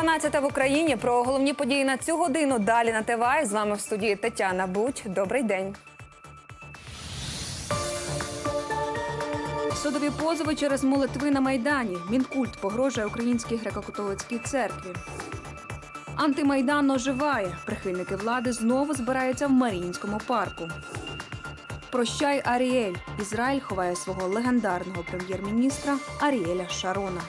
12 в Україні про головні події на цю годину. Далі на ТВА. З вами в студії Тетяна Будь. Добрий день. Судові позови через молитви на майдані. Мінкульт погрожує українській греко-католицькій церкві. Антимайдан оживає. Прихильники влади знову збираються в Маріїнському парку. Прощай, Аріель. Ізраїль ховає свого легендарного прем'єр-міністра Аріеля Шарона.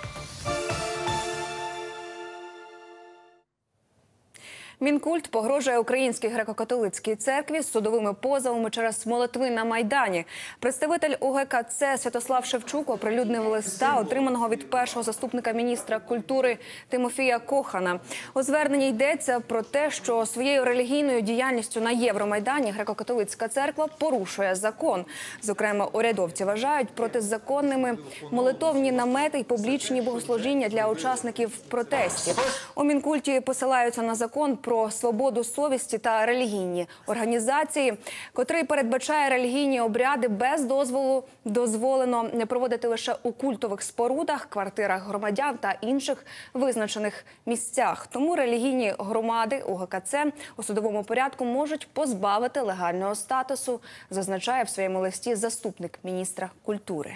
Мінкульт погрожує українській греко-католицькій церкві з судовими позовами через молитви на майдані. Представитель УГКЦ Святослав Шевчук оприлюднив листа, отриманого від першого заступника міністра культури Тимофія Кохана. У зверненні йдеться про те, що своєю релігійною діяльністю на Євромайдані греко-католицька церква порушує закон. Зокрема, урядовці вважають протизаконними молитовні намети й публічні богослужіння для учасників протестів. У мінкульті посилаються на закон про свободу совісті та релігійні організації, котрий передбачає релігійні обряди без дозволу дозволено не проводити лише у культових спорудах, квартирах громадян та інших визначених місцях. Тому релігійні громади УГКЦ у судовому порядку можуть позбавити легального статусу, зазначає в своєму листі заступник міністра культури.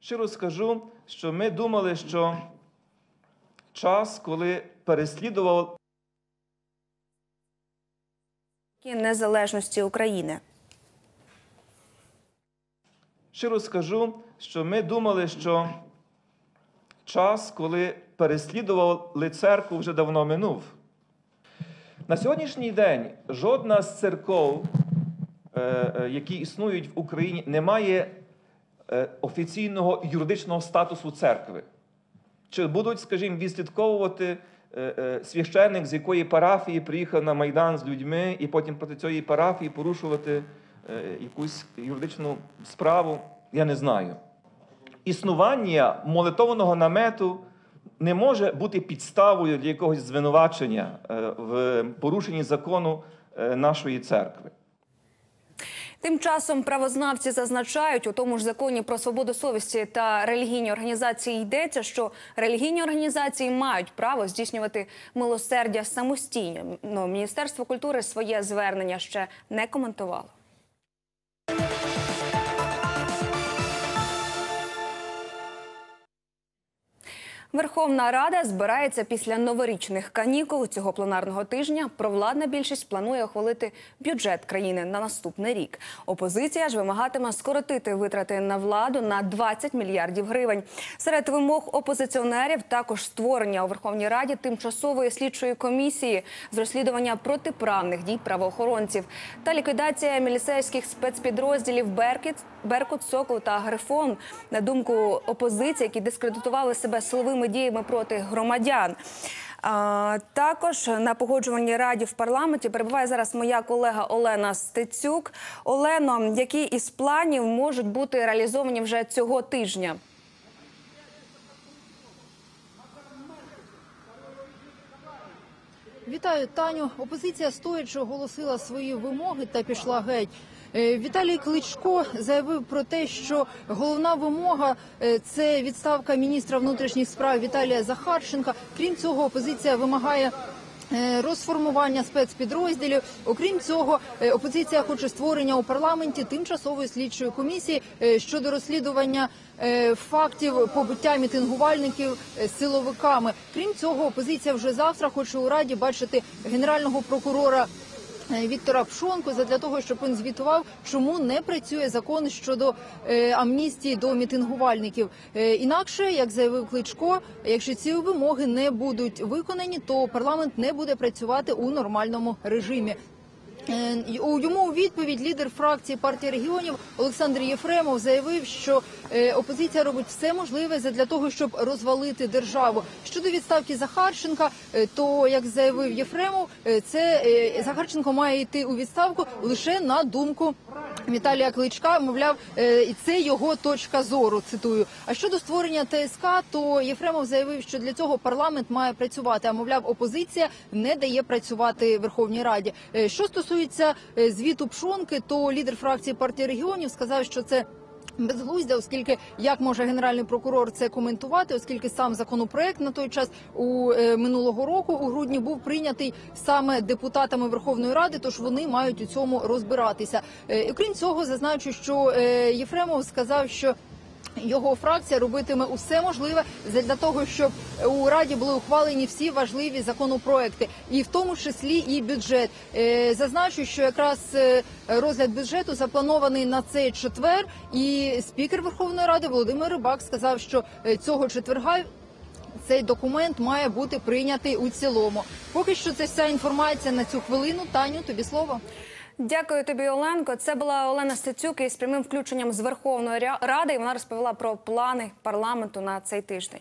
Щиро скажу, що ми думали, що час, коли переслідував незалежності України. Щиро скажу, що ми думали, що час, коли переслідували церкву, вже давно минув. На сьогоднішній день жодна з церков, е, е, які існують в Україні, не має е, офіційного юридичного статусу церкви. Чи будуть, скажімо, відслідковувати священник, з якої парафії приїхав на Майдан з людьми, і потім проти цієї парафії порушувати е, якусь юридичну справу, я не знаю. Існування молитовного намету не може бути підставою для якогось звинувачення е, в порушенні закону е, нашої церкви. Тим часом правознавці зазначають у тому ж законі про свободу совісті та релігійні організації йдеться, що релігійні організації мають право здійснювати милосердя самостійно. Но Міністерство культури своє звернення ще не коментувало. Верховна Рада збирається після новорічних канікул цього пленарного тижня. Провладна більшість планує ухвалити бюджет країни на наступний рік. Опозиція ж вимагатиме скоротити витрати на владу на 20 мільярдів гривень. Серед вимог опозиціонерів також створення у Верховній Раді тимчасової слідчої комісії з розслідування протиправних дій правоохоронців та ліквідація міліцейських спецпідрозділів Беркіт, Беркут, Сокол та Грифон. На думку опозиції, які дискредитували себе силовими діями проти громадян. Також на погоджувальній раді в парламенті перебуває зараз моя колега Олена Стецюк. Олено, які із планів можуть бути реалізовані вже цього тижня? Вітаю, Таню. Опозиція стоячи оголосила свої вимоги та пішла геть. Е, Віталій Кличко заявив про те, що головна вимога е, це відставка міністра внутрішніх справ Віталія Захарченка. Крім цього, опозиція вимагає. е, Розформування спецпідрозділів, окрім цього, опозиція хоче створення у парламенті тимчасової слідчої комісії щодо розслідування фактів побиття мітингувальників силовиками. Крім цього, опозиція вже завтра хоче у раді бачити генерального прокурора. Е, Віктора Пшонку задля того, щоб він звітував, чому не працює закон щодо е, амністії до мітингувальників. Е, інакше, як заявив Кличко, якщо ці вимоги не будуть виконані, то парламент не буде працювати у нормальному режимі. Е, у- Йому у відповідь лідер фракції партії регіонів Олександр Єфремов заявив, що е, опозиція робить все можливе для того, щоб розвалити державу. Щодо відставки Захарченка, е, то як заявив Єфремов, це Захарченко має йти у відставку лише на думку. Віталія Кличка, мовляв, е, і це його точка зору. Цитую. А щодо створення ТСК, то Єфремов заявив, що для цього парламент має працювати. А мовляв, опозиція не дає працювати Верховній Раді. Е, Що стосується е, звіту Пшонки, то лідер фракції партії регіонів сказав, що це Безглуздя, оскільки як може генеральний прокурор це коментувати, оскільки сам законопроект на той час у е, минулого року у грудні був прийнятий саме депутатами Верховної Ради, тож вони мають у цьому розбиратися. Е, окрім цього, зазначу, що е, Єфремов сказав, що його фракція робитиме усе можливе для того, щоб у раді були ухвалені всі важливі законопроекти, і в тому числі і бюджет. Е, Зазначу, що якраз е, розгляд бюджету запланований на цей четвер, і спікер Верховної Ради Володимир Рибак сказав, що е, цього четверга. Цей документ має бути прийнятий у цілому. Поки що це вся інформація на цю хвилину. Таню, тобі слово. Дякую тобі, Оленко. Це була Олена Стецюк із прямим включенням з Верховної Ради. І вона розповіла про плани парламенту на цей тиждень.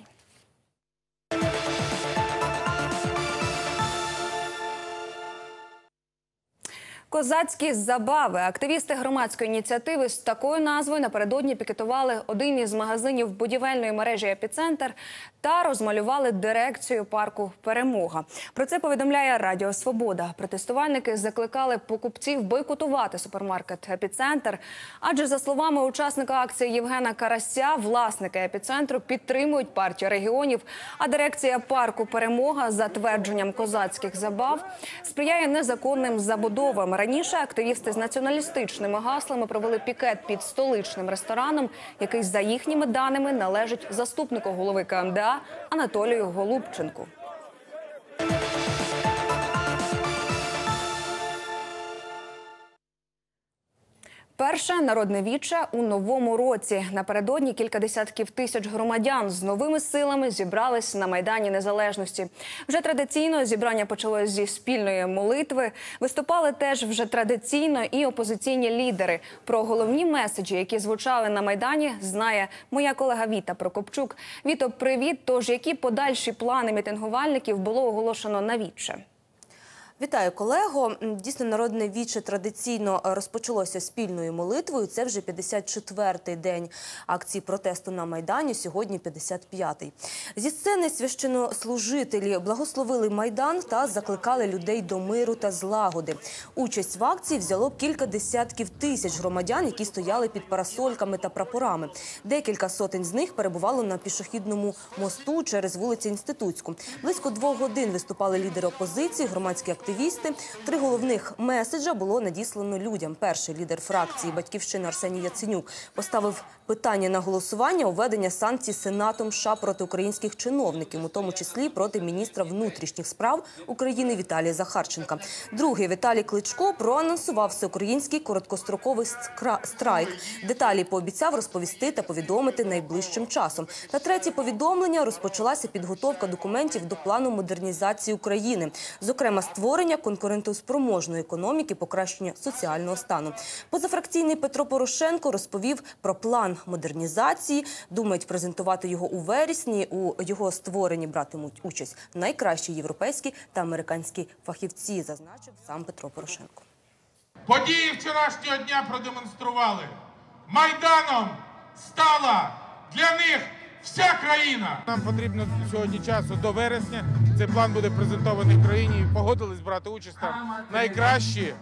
Козацькі забави. Активісти громадської ініціативи з такою назвою напередодні пікетували один із магазинів будівельної мережі Епіцентр та розмалювали дирекцію парку Перемога. Про це повідомляє Радіо Свобода. Протестувальники закликали покупців бойкотувати супермаркет Епіцентр. Адже за словами учасника акції Євгена Карася, власники епіцентру підтримують партію регіонів. А дирекція парку Перемога за твердженням козацьких забав сприяє незаконним забудовам. Раніше активісти з націоналістичними гаслами провели пікет під столичним рестораном, який за їхніми даними належить заступнику голови КМДА Анатолію Голубченку. Перше народне віче у новому році. Напередодні кілька десятків тисяч громадян з новими силами зібрались на майдані незалежності. Вже традиційно зібрання почалось зі спільної молитви. Виступали теж вже традиційно і опозиційні лідери. Про головні меседжі, які звучали на майдані, знає моя колега Віта Прокопчук. Віто, привіт. Тож які подальші плани мітингувальників було оголошено на віче? Вітаю, колего. Дійсно, народне віче традиційно е, розпочалося спільною молитвою. Це вже 54-й день акції протесту на Майдані. Сьогодні 55-й. Зі сцени священнослужителі благословили Майдан та закликали людей до миру та злагоди. Участь в акції взяло кілька десятків тисяч громадян, які стояли під парасольками та прапорами. Декілька сотень з них перебувало на пішохідному мосту через вулицю Інститутську. Близько двох годин виступали лідери опозиції, громадські активісти. Три головних меседжа було надіслано людям. Перший лідер фракції Батьківщина Арсеній Яценюк поставив питання на голосування введення санкцій Сенатом США проти українських чиновників, у тому числі проти міністра внутрішніх справ України Віталія Захарченка. Другий Віталій Кличко проанонсував всеукраїнський короткостроковий страйк. Деталі пообіцяв розповісти та повідомити найближчим часом. Та третє повідомлення розпочалася підготовка документів до плану модернізації України, зокрема створення конкурентоспроможної економіки, покращення соціального стану. Позафракційний Петро Порошенко розповів про план модернізації. Думають презентувати його у вересні. У його створенні братимуть участь найкращі європейські та американські фахівці, зазначив сам Петро Порошенко. Події вчорашнього дня продемонстрували. Майданом стала для них вся країна. Нам потрібно сьогодні часу до вересня. Цей план буде презентований в країні. Погодились брати участь там найкращі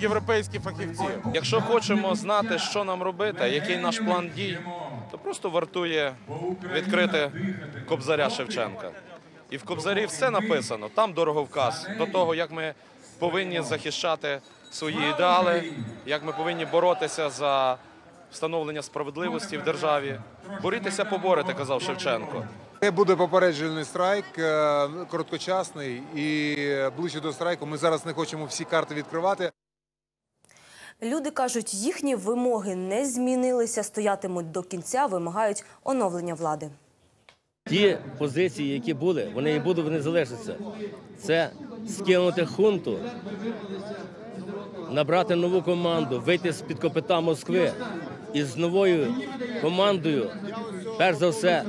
європейські фахівці. Якщо хочемо знати, що нам робити, який наш план дій, то просто вартує відкрити Кобзаря Шевченка. І в Кобзарі все написано. Там дороговказ до того, як ми повинні захищати свої ідеали, як ми повинні боротися за встановлення справедливості в державі. Борітеся, поборете, казав Шевченко. Це буде попереджений страйк, е, короткочасний і ближче до страйку. Ми зараз не хочемо всі карти відкривати. Люди кажуть, їхні вимоги не змінилися, стоятимуть до кінця, вимагають оновлення влади. Ті позиції, які були, вони і будуть, вони залишаться. Це скинути хунту, набрати нову команду, вийти з під копита Москви і з новою командою, перш за все,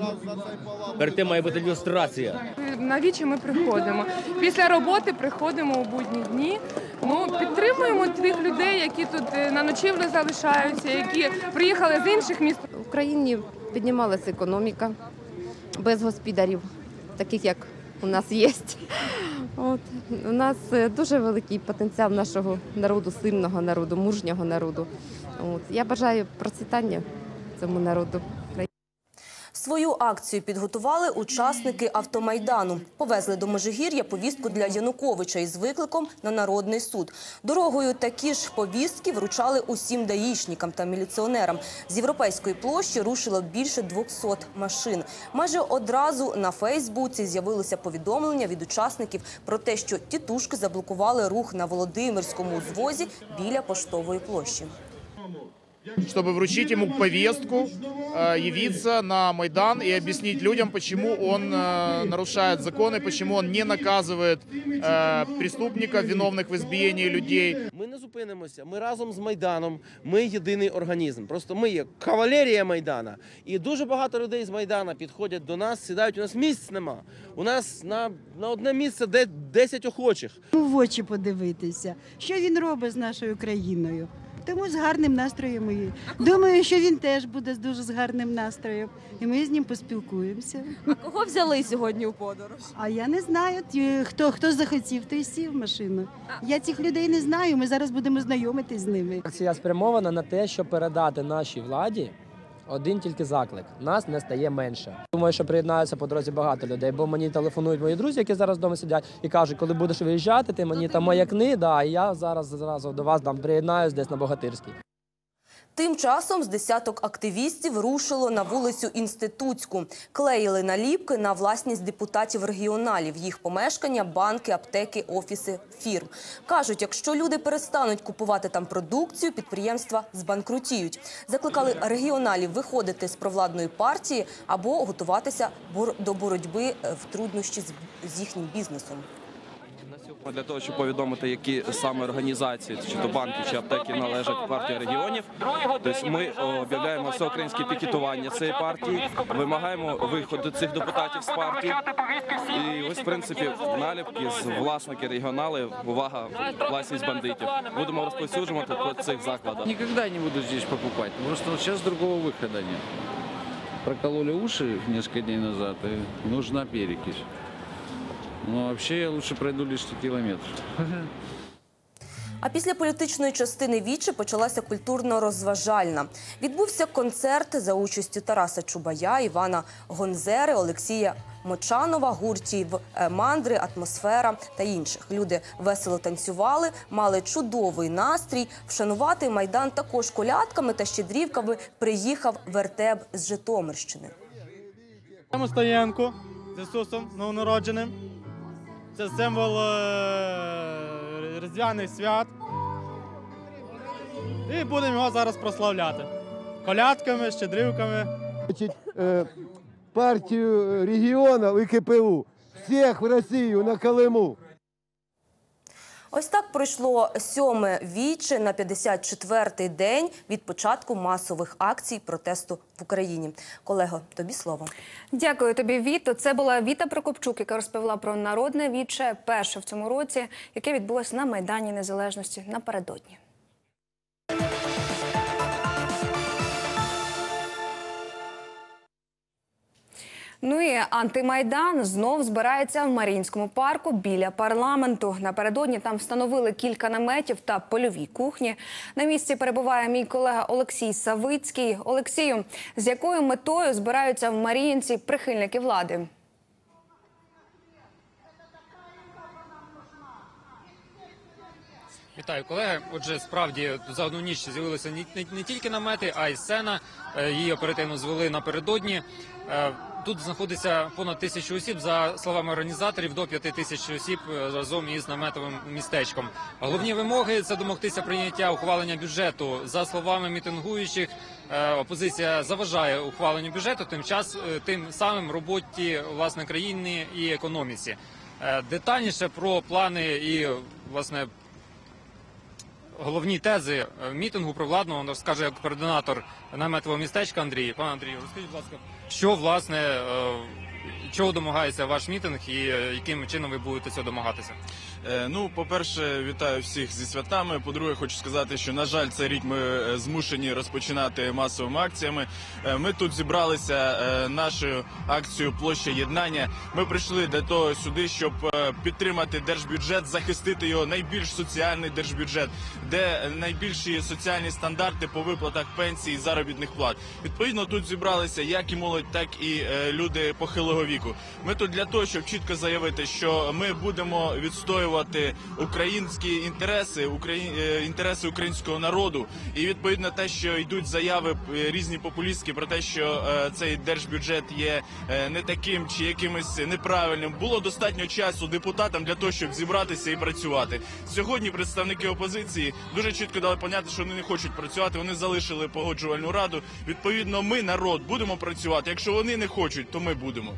перед тим має бути люстрація. Навічі ми приходимо. Після роботи приходимо у будні дні. Ну, підтримуємо тих людей, які тут е, на ночівлю залишаються, які приїхали з інших міст. В країні піднімалася економіка без господарів, таких як у нас є. От. У нас е, дуже великий потенціал нашого народу, сильного народу, мужнього народу. От. Я бажаю процвітання цьому народу. Свою акцію підготували учасники автомайдану. Повезли до Межигір'я повістку для Януковича із викликом на народний суд. Дорогою такі ж повістки вручали усім даїшникам та міліціонерам. З європейської площі рушило більше 200 машин. Майже одразу на Фейсбуці з'явилося повідомлення від учасників про те, що тітушки заблокували рух на Володимирському узвозі біля поштової площі чтобы вручить ему повестку, э, явиться на Майдан и объяснить людям, почему он э, нарушает законы, почему он не наказывает э, преступников, виновных в избиении людей. Ми не зупинимося. Ми разом з Майданом. Ми єдиний організм. Просто ми є кавалерія Майдана. І дуже багато людей з Майдана підходять до нас, сідають. У нас місць нема. У нас на, на одне місце де 10 охочих. в очі подивитися, що він робить з нашою країною. Тому з гарним настроєм і думаю, що він теж буде з дуже з гарним настроєм. І ми з ним поспілкуємося. А кого взяли сьогодні у подорож? А я не знаю, ті, хто, хто захотів, той сів в машину. Я цих людей не знаю. Ми зараз будемо знайомитись з ними. Акція спрямована на те, щоб передати нашій владі один тільки заклик: нас не стає менше. Думаю, що приєднаються по дорозі багато людей, бо мені телефонують мої друзі, які зараз вдома сидять, і кажуть, коли будеш виїжджати, ти мені там маякни, да, і я зараз зразу до вас там приєднаюсь десь на Богатирській. Тим часом з десяток активістів рушило на вулицю Інститутську. Клеїли наліпки на власність депутатів регіоналів, їх помешкання, банки, аптеки, офіси, фірм. Кажуть, якщо люди перестануть купувати там продукцію, підприємства збанкрутіють. Закликали регіоналів виходити з провладної партії або готуватися до боротьби е, в труднощі з їхнім бізнесом. Для того, щоб повідомити, які саме організації, чи то банки, чи аптеки належать партії регіонів. Тобто ми об'являємо всеукраїнське пікетування цієї партії, вимагаємо виходу цих депутатів з партії. І ось, в принципі, наліпки з власники регіонали, увага, власність бандитів. Будемо розповсюджувати по цих закладах. Никогда не буду покупать, потому что вот другого выхода нет. Прокололи уши несколько дней назад, и нужна перекись. Но вообще я лучше пройду лишний километр. А після політичної частини вічі почалася культурно-розважальна. Відбувся концерт за участю Тараса Чубая, Івана Гонзери, Олексія Мочанова, гуртів е, мандри, атмосфера та інших. Люди весело танцювали, мали чудовий настрій. Вшанувати майдан також колядками та щедрівками приїхав вертеп з Житомирщини. Йдемо стоянку з Ісусом новонародженим. Це символ е, різдвяних свят. І будемо його зараз прославляти. Колядками, щедрівками. Партію э, і КПУ. всіх в Росію на Колыму. Ось так пройшло сьоме віче на 54-й день від початку масових акцій протесту в Україні. Колего, тобі слово. Дякую тобі, Віто. Це була Віта Прокопчук, яка розповіла про народне віче, перше в цьому році, яке відбулося на Майдані Незалежності напередодні. Ну і антимайдан знов збирається в Маріїнському парку біля парламенту. Напередодні там встановили кілька наметів та польові кухні. На місці перебуває мій колега Олексій Савицький. Олексію, з якою метою збираються в Маріїнці прихильники влади? Вітаю, колеги. Отже, справді за одну ніч з'явилися не, не, тільки намети, а й сцена. Е, Її оперативно звели напередодні. Тут знаходиться понад тисячу осіб. За словами організаторів, до п'яти тисяч осіб е, разом із наметовим містечком. Головні вимоги це домогтися прийняття ухвалення бюджету. За словами мітингуючих, е, опозиція заважає ухваленню бюджету, тим час е, тим самим роботі власне країни і економіці. Детальніше про плани і власне головні тези е, мітингу провладного розкаже як координатор наметового містечка Андрій. Пане Андрію, розкажіть, будь ласка, що власне е, чого домагається ваш мітинг і е, яким чином ви будете цього домагатися? Е, Ну, по-перше, вітаю всіх зі святами. По-друге, хочу сказати, що на жаль, цей рік ми е, змушені розпочинати масовими акціями. Ми тут зібралися нашою акцією Площа єднання. Ми прийшли для того сюди, щоб підтримати держбюджет, захистити його найбільш соціальний держбюджет, де найбільші соціальні стандарти по виплатах пенсій і заробітних плат. Відповідно, тут зібралися як і молодь, так і люди похилого віку. Ми тут для того, щоб чітко заявити, що ми будемо відстоювати українські інтереси, Украї... е, інтереси українського народу, і відповідно те, що йдуть заяви е, різні популістські про те, що е, цей держбюджет є не таким чи якимось неправильним. Було достатньо часу депутатам для того, щоб зібратися і працювати. Сьогодні представники опозиції дуже чітко дали поняти, що вони не хочуть працювати. Вони залишили погоджувальну раду. Відповідно, ми народ будемо працювати. Якщо вони не хочуть, то ми будемо.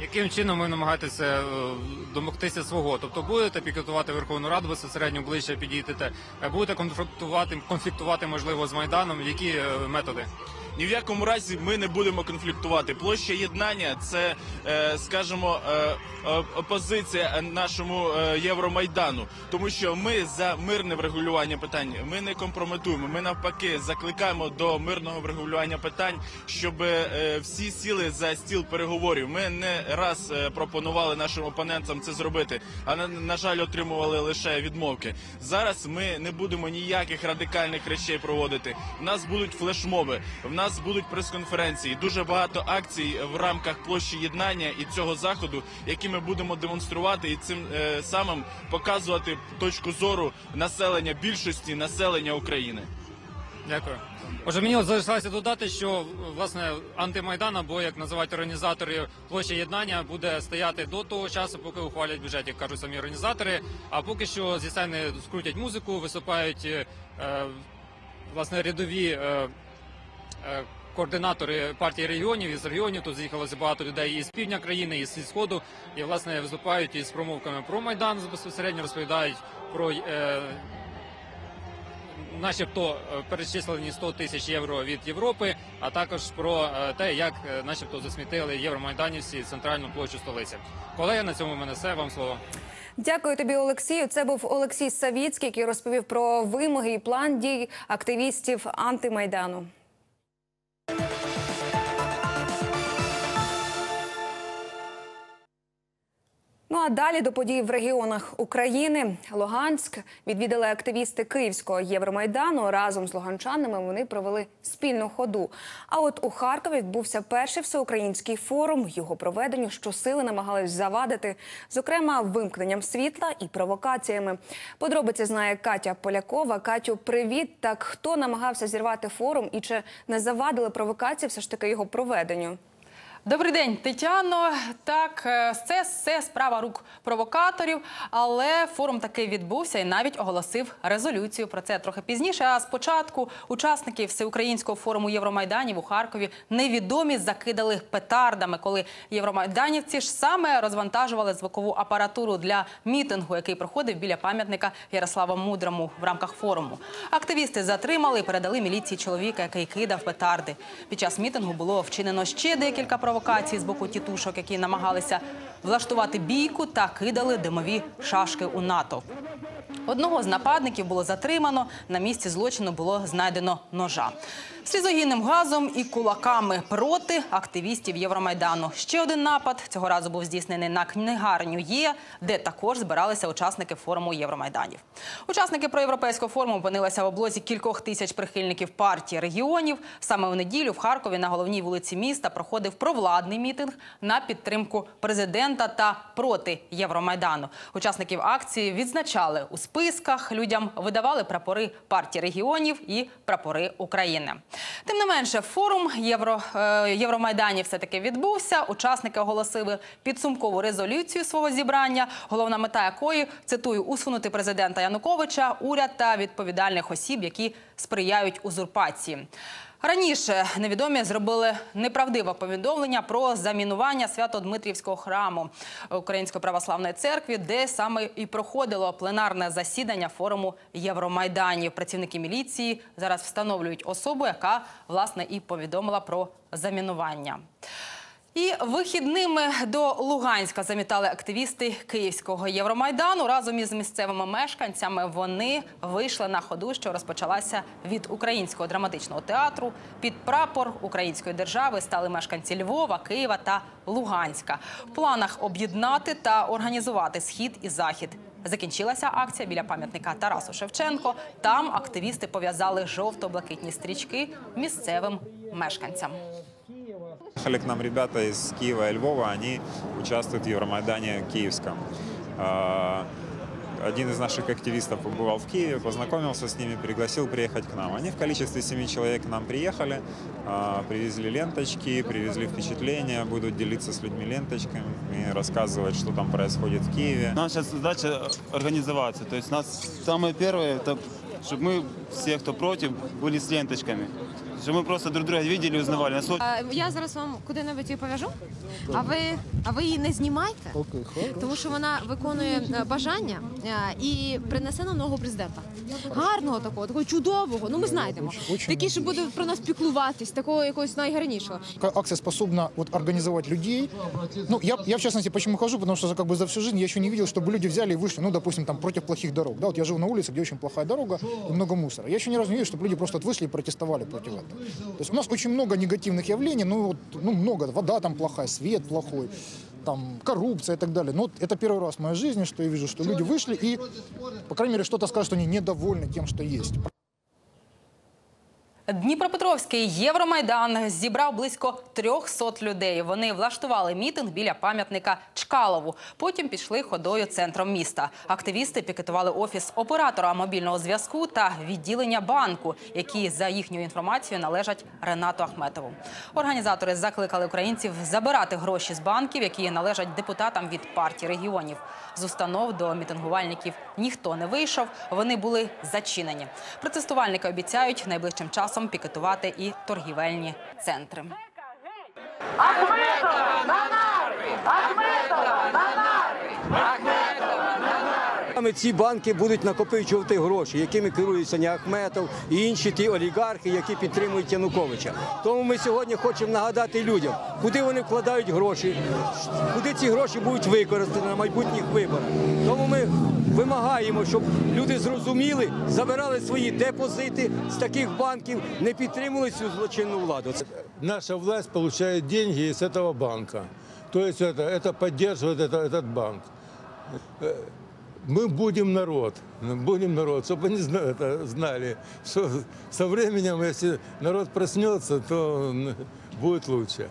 Яким чином ви намагаєтеся е, домогтися свого? Тобто будете пікетувати Верховну Раду безпосередньо ближче підійдете, е, будете конфліктувати, конфліктувати можливо з Майданом. Які е, методи? Ні в якому разі ми не будемо конфліктувати. Площа єднання це, е, скажімо, е, е, опозиція нашому Євромайдану, тому що ми за мирне врегулювання питань. Ми не компрометуємо. Ми навпаки закликаємо до мирного врегулювання питань, щоб всі сіли за стіл переговорів. Ми не раз пропонували нашим опонентам це зробити, а на, жаль, отримували лише відмовки. Зараз ми не будемо ніяких радикальних речей проводити. У нас будуть флешмоби, в нас будуть прес-конференції, дуже багато акцій в рамках площі єднання і цього заходу, які ми будемо демонструвати і цим е, самим показувати точку зору населення більшості населення України. Дякую. Отже, мені от залишилося додати, що власне антимайдан, або як називають організатори площі єднання, буде стояти до того часу, поки ухвалять бюджет, як кажуть самі організатори. А поки що зі сцени скрутять музику, виступають е, власне рядові. Е, е, Координатори партії регіонів із регіонів тут з'їхалося багато людей із півдня країни, із сходу, і власне виступають із промовками про майдан безпосередньо розповідають про е, начебто е, перечислені 100 тисяч євро від Європи, а також про е, те, як е, начебто засмітили євромайданівці центральну площу столиці. Колеги, на цьому в мене все. Вам слово. Дякую тобі, Олексію. Це був Олексій Савіцький, який розповів про вимоги і план дій активістів антимайдану. Thank you Ну а далі до подій в регіонах України. Луганськ відвідали активісти Київського Євромайдану. Разом з луганчанами вони провели спільну ходу. А от у Харкові відбувся перший всеукраїнський форум. Його проведенню щосили намагались завадити, зокрема вимкненням світла і провокаціями. Подробиці знає Катя Полякова. Катю, привіт. Так хто намагався зірвати форум і чи не завадили провокації все ж таки його проведенню? Добрий день, Тетяно. Так, е, це все справа рук провокаторів, але форум таки відбувся і навіть оголосив резолюцію. Про це трохи пізніше. А спочатку учасники всеукраїнського форуму Євромайданів у Харкові невідомі закидали петардами, коли євромайданівці ж саме розвантажували звукову апаратуру для мітингу, який проходив біля пам'ятника Ярослава Мудрому в рамках форуму. Активісти затримали і передали міліції чоловіка, який кидав петарди. Під час мітингу було вчинено ще декілька провокацій з боку тітушок, які намагалися влаштувати бійку та кидали димові шашки у натовп. Одного з нападників було затримано. На місці злочину було знайдено ножа. Слізогінним газом і кулаками проти активістів Євромайдану. Ще один напад цього разу був здійснений на книгарню Є, де також збиралися учасники форуму Євромайданів. Учасники проєвропейського форуму опинилися в облозі кількох тисяч прихильників партії регіонів. Саме у неділю в Харкові на головній вулиці міста проходив провладний мітинг на підтримку президента та проти Євромайдану. Учасників акції відзначали у списках. Людям видавали прапори партії регіонів і прапори України. Тим не менше, форум Євро, е, Євромайданів все-таки відбувся. Учасники оголосили підсумкову резолюцію свого зібрання, головна мета якої цитую усунути президента Януковича, уряд та відповідальних осіб, які сприяють узурпації. Раніше невідомі зробили неправдиве повідомлення про замінування Свято-Дмитрівського храму Української православної церкви, де саме і проходило пленарне засідання форуму Євромайданів. Працівники міліції зараз встановлюють особу, яка власне і повідомила про замінування. І вихідними до Луганська замітали активісти Київського Євромайдану. Разом із місцевими мешканцями вони вийшли на ходу, що розпочалася від українського драматичного театру. Під прапор української держави стали мешканці Львова, Києва та Луганська. В планах об'єднати та організувати схід і захід. Закінчилася акція біля пам'ятника Тарасу Шевченко. Там активісти пов'язали жовто-блакитні стрічки місцевим мешканцям. Приехали к нам ребята из Киева и Львова, они участвуют в Евромайдане Киевском. А, Один из наших активистов побывал в Киеве, познакомился с ними, пригласил приехать к нам. Они в количестве семи человек к нам приехали, а, привезли ленточки, привезли впечатления, будут делиться с людьми ленточками и рассказывать, что там происходит в Киеве. Наша задача организоваться. То есть нас самое первое, это чтобы мы, все, кто против, были с ленточками. Чтобы мы просто друг друга видели и узнавали. Нас вот- А, Я зараз вам куди-небудь її пов'яжу, а ви, а ви її не знімайте, тому що вона виконує е, бажання е, і принесе нам нового президента. Гарного такого, такого чудового. Ну ми знайдемо. Такий, що буде про нас піклуватись, такого якогось найгарнішого. Какая акция способна вот, организовать людей. Ну, я, я в частности почему хожу, потому что за, как бы за всю жизнь я еще не видел, чтобы люди взяли и вышли, ну, допустим, там против плохих дорог. Да, вот я живу на улице, где очень плохая дорога и много мусора. Я еще ни разу не видел, чтобы люди просто вот вышли и протестовали против этого. То есть у нас очень много негативных явлений, ну, вот, ну, много. Вода там плохая, свет плохой, там коррупция и так далее. Но вот это первый раз в моей жизни, что я вижу, что люди вышли и, по крайней мере, что-то скажут, что они недовольны тем, что есть. Дніпропетровський Євромайдан зібрав близько 300 людей. Вони влаштували мітинг біля пам'ятника Чкалову. Потім пішли ходою центром міста. Активісти пікетували офіс оператора мобільного зв'язку та відділення банку, які за їхньою інформацією належать Ренату Ахметову. Організатори закликали українців забирати гроші з банків, які належать депутатам від партії регіонів. З установ до мітингувальників ніхто не вийшов. Вони були зачинені. Протестувальники обіцяють найближчим часом пікетувати і торгівельні центри. Саме ці банки будуть накопичувати гроші, якими керуються не Ахметов і інші ті олігархи, які підтримують Януковича. Тому ми сьогодні хочемо нагадати людям, куди вони вкладають гроші, куди ці гроші будуть використані на майбутніх виборах. Тому ми вимагаємо, щоб люди зрозуміли, забирали свої депозити з таких банків, не підтримували цю злочинну владу. наша власть получает деньги из этого банка. То есть это, это поддерживает это- этот банк. Э, Мы будем народ, будем народ, чтобы они зна- это знали, что со временем, если народ проснется, то м, будет лучше.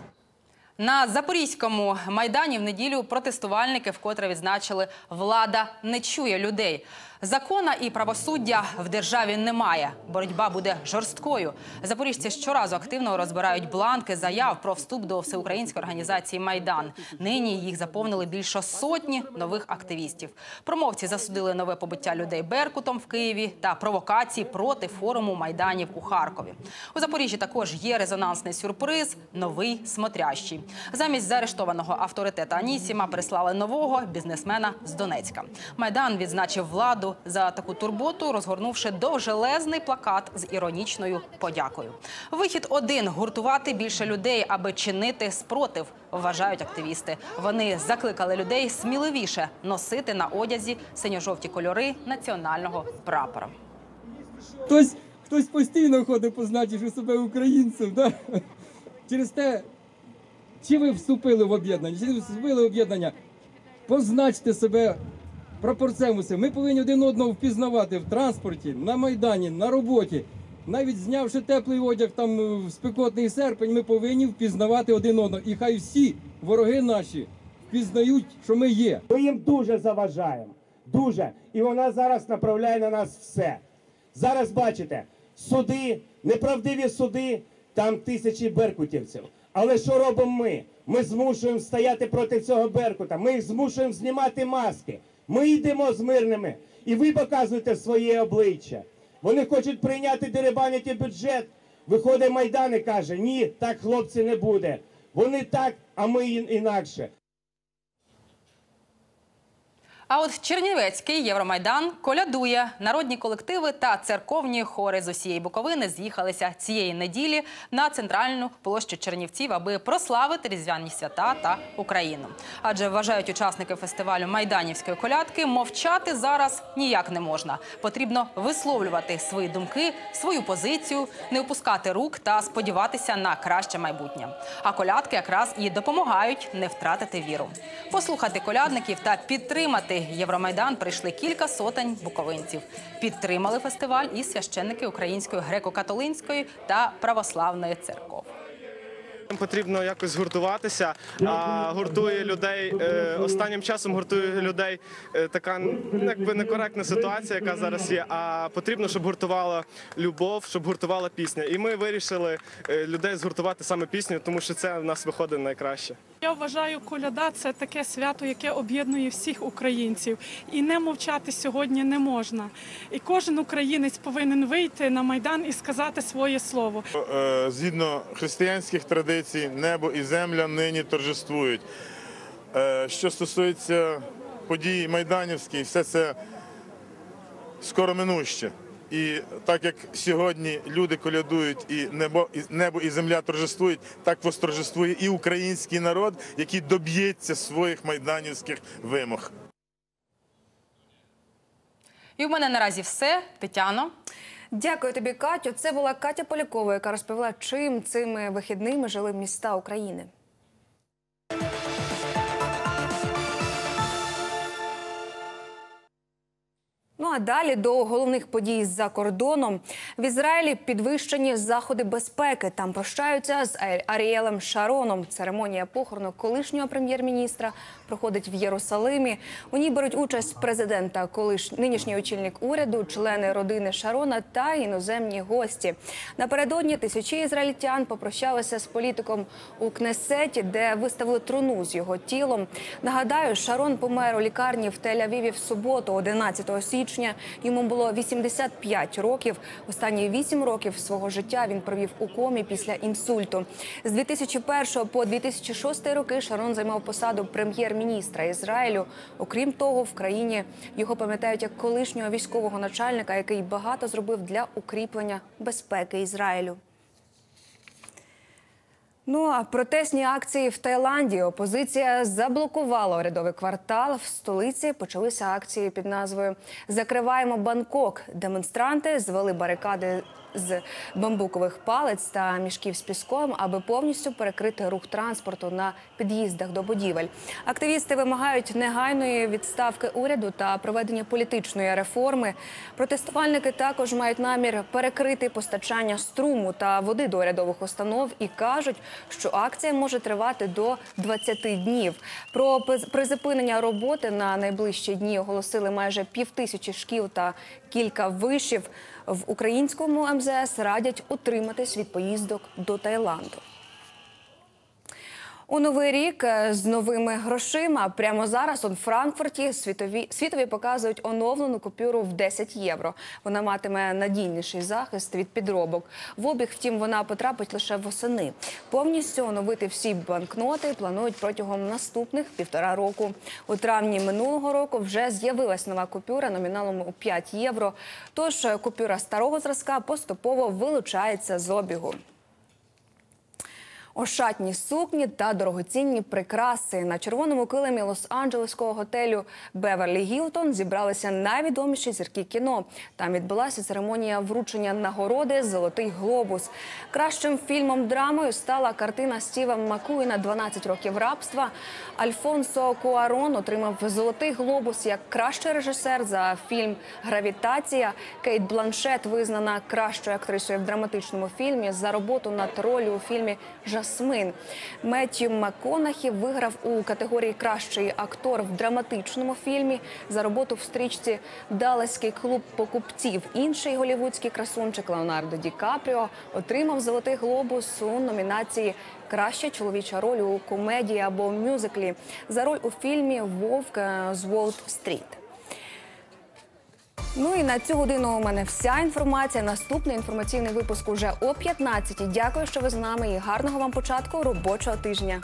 На Запорізькому майдані в неділю протестувальники вкотре відзначили, влада не чує людей. Закона і правосуддя в державі немає. Боротьба буде жорсткою. Запоріжці щоразу активно розбирають бланки заяв про вступ до всеукраїнської організації Майдан. Нині їх заповнили більше сотні нових активістів. Промовці засудили нове побиття людей Беркутом в Києві та провокації проти форуму майданів у Харкові. У Запоріжжі також є резонансний сюрприз новий смотрящий. Замість заарештованого авторитета Анісіма прислали нового бізнесмена з Донецька. Майдан відзначив владу за таку турботу, розгорнувши довжелезний плакат з іронічною подякою. Вихід один гуртувати більше людей, аби чинити спротив. Вважають активісти. Вони закликали людей сміливіше носити на одязі синьо-жовті кольори національного прапора. Хтось, хтось постійно ходить, позначивши себе українцем. Да? Через те, чи ви вступили в об'єднання, чи не вступили в об'єднання, позначте себе пропорцем усе. Ми повинні один одного впізнавати в транспорті, на майдані, на роботі. Навіть знявши теплий одяг там е, в спекотний серпень, ми повинні впізнавати один одного. І хай всі вороги наші впізнають, що ми є. Ми їм дуже заважаємо. Дуже. І вона зараз направляє на нас все. Зараз бачите, суди, неправдиві суди, там тисячі беркутівців. Але що робимо ми? Ми змушуємо стояти проти цього беркута. Ми їх змушуємо знімати маски. Ми йдемо з мирними. І ви показуєте своє обличчя. Вони хочуть прийняти деребаняті бюджет. Виходить Майдан і каже, ні, так хлопці не буде. Вони так, а ми інакше. А от Чернівецький Євромайдан колядує. Народні колективи та церковні хори з усієї Буковини з'їхалися цієї неділі на центральну площу Чернівців, аби прославити різдвяні свята та Україну. Адже вважають учасники фестивалю Майданівської колядки, мовчати зараз ніяк не можна. Потрібно висловлювати свої думки, свою позицію, не опускати рук та сподіватися на краще майбутнє. А колядки якраз і допомагають не втратити віру. Послухати колядників та підтримати Євромайдан прийшли кілька сотень буковинців. Підтримали фестиваль і священники Української греко-католицької та православної церков. Потрібно якось згуртуватися, а гуртує людей е, останнім часом гуртує людей е, така ну, якби некоректна ситуація, яка зараз є. А потрібно, щоб гуртувала любов, щоб гуртувала пісня. І ми вирішили е, людей згуртувати саме пісню, тому що це в нас виходить найкраще. Я вважаю, коляда це таке свято, яке об'єднує всіх українців, і не мовчати сьогодні не можна. І кожен українець повинен вийти на майдан і сказати своє слово. Е, Згідно християнських традицій, небо і земля нині торжествують. Е, Що стосується подій майданівських, все це скоро минуще. І так як сьогодні люди колядують і небо, і небо і земля торжествують, так восторжествує і український народ, який доб'ється своїх майданівських вимог. І в мене наразі все. Тетяно. Дякую тобі, Катю. Це була Катя Полякова, яка розповіла, чим цими вихідними жили міста України. Ну а далі до головних подій за кордоном в Ізраїлі підвищені заходи безпеки. Там прощаються з Ар- Аріелем Шароном. Церемонія похорону колишнього прем'єр-міністра проходить в Єрусалимі. У ній беруть участь президент та колиш... нинішній очільник уряду, члени родини Шарона та іноземні гості. Напередодні тисячі ізраїльтян попрощалися з політиком у Кнесеті, де виставили труну з його тілом. Нагадаю, Шарон помер у лікарні в Тель-Авіві в суботу, 11 січня. Йому було 85 років. Останні 8 років свого життя він провів у комі після інсульту. З 2001 по 2006 роки Шарон займав посаду прем'єр-міністра Ізраїлю. Окрім того, в країні його пам'ятають як колишнього військового начальника, який багато зробив для укріплення безпеки Ізраїлю. Ну а протестні акції в Таїланді опозиція заблокувала урядовий квартал. В столиці почалися акції під назвою Закриваємо Бангкок. Демонстранти звели барикади з бамбукових палець та мішків з піском, аби повністю перекрити рух транспорту на під'їздах до будівель. Активісти вимагають негайної відставки уряду та проведення політичної реформи. Протестувальники також мають намір перекрити постачання струму та води до урядових установ і кажуть, що акція може тривати до 20 днів. Про призупинення роботи на найближчі дні оголосили майже півтисячі шкіл та кілька вишів. В українському МЗС радять утриматись від поїздок до Таїланду. У новий рік е, з новими грошима прямо зараз у Франкфурті світові світові показують оновлену купюру в 10 євро. Вона матиме надійніший захист від підробок. В обіг, втім, вона потрапить лише восени. Повністю оновити всі банкноти планують протягом наступних півтора року. У травні минулого року вже з'явилась нова купюра номіналом у 5 євро. Тож е, купюра старого зразка поступово вилучається з обігу. Ошатні сукні та дорогоцінні прикраси на червоному килимі Лос-Анджелеського готелю Беверлі Гілтон зібралися найвідоміші зірки кіно. Там відбулася церемонія вручення нагороди Золотий глобус. Кращим фільмом драмою стала картина Стіва Макуїна «12 років рабства. Альфонсо Куарон отримав Золотий глобус як кращий режисер за фільм Гравітація. Кейт Бланшет визнана кращою актрисою в драматичному фільмі за роботу над ролью у фільмі Жасмин. Меттью МакКонахі виграв у категорії Кращий актор в драматичному фільмі за роботу в стрічці Далеський клуб покупців. Інший голівудський красунчик Леонардо Ді Капріо отримав золотий глобус у номінації Краща чоловіча роль у комедії або мюзиклі за роль у фільмі Вовк е, з Уолт-стріт. Ну і на цю годину у мене вся інформація. Наступний інформаційний випуск уже о 15. Дякую, що ви з нами і гарного вам початку робочого тижня.